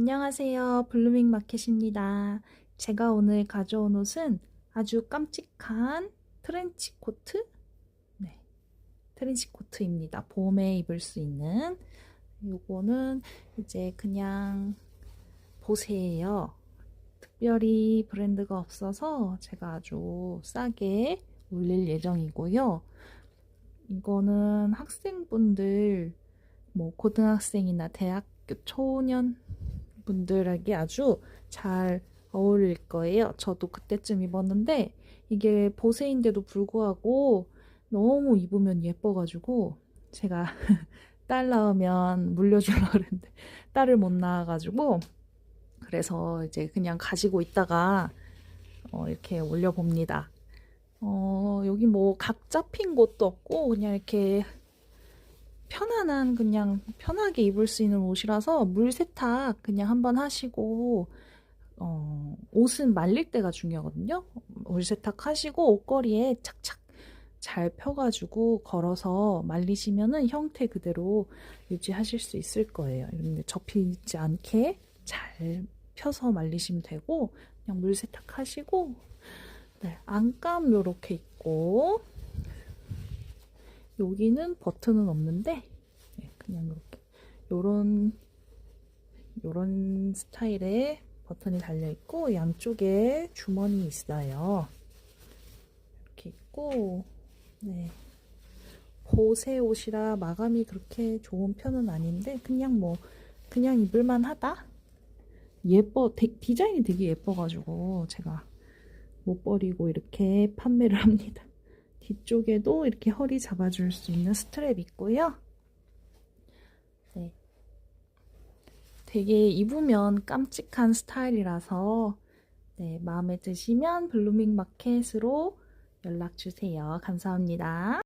안녕하세요. 블루밍 마켓입니다. 제가 오늘 가져온 옷은 아주 깜찍한 트렌치 코트? 네. 트렌치 코트입니다. 봄에 입을 수 있는. 요거는 이제 그냥 보세요. 특별히 브랜드가 없어서 제가 아주 싸게 올릴 예정이고요. 이거는 학생분들, 뭐, 고등학생이나 대학교 초년 분들에게 아주 잘 어울릴 거예요. 저도 그때쯤 입었는데, 이게 보세인데도 불구하고 너무 입으면 예뻐가지고, 제가 딸 낳으면 물려주려고 그랬는데, 딸을 못 낳아가지고, 그래서 이제 그냥 가지고 있다가, 어, 이렇게 올려봅니다. 어, 여기 뭐 각 잡힌 곳도 없고 그냥 이렇게 편안한 그냥 편하게 입을 수 있는 옷이라서 물 세탁 그냥 한번 하시고 어, 옷은 말릴 때가 중요하거든요. 물 세탁하시고 옷걸이에 착착 잘 펴가지고 걸어서 말리시면은 형태 그대로 유지하실 수 있을 거예요. 근데 접히지 않게 잘 펴서 말리시면 되고 그냥 물 세탁하시고 네, 안감 요렇게 있고 여기는 버튼은 없는데 네, 그냥 이렇게 요런 요런 스타일의 버튼이 달려 있고 양쪽에 주머니 있어요. 이렇게 있고 네. 보세 옷이라 마감이 그렇게 좋은 편은 아닌데 그냥 뭐 그냥 입을만 하다. 예뻐 데, 디자인이 되게 예뻐가지고 제가 못 버리고 이렇게 판매를 합니다. 뒤쪽에도 이렇게 허리 잡아줄 수 있는 스트랩 있고요. 네. 되게 입으면 깜찍한 스타일이라서 네, 마음에 드시면 블루밍 마켓으로 연락 주세요. 감사합니다.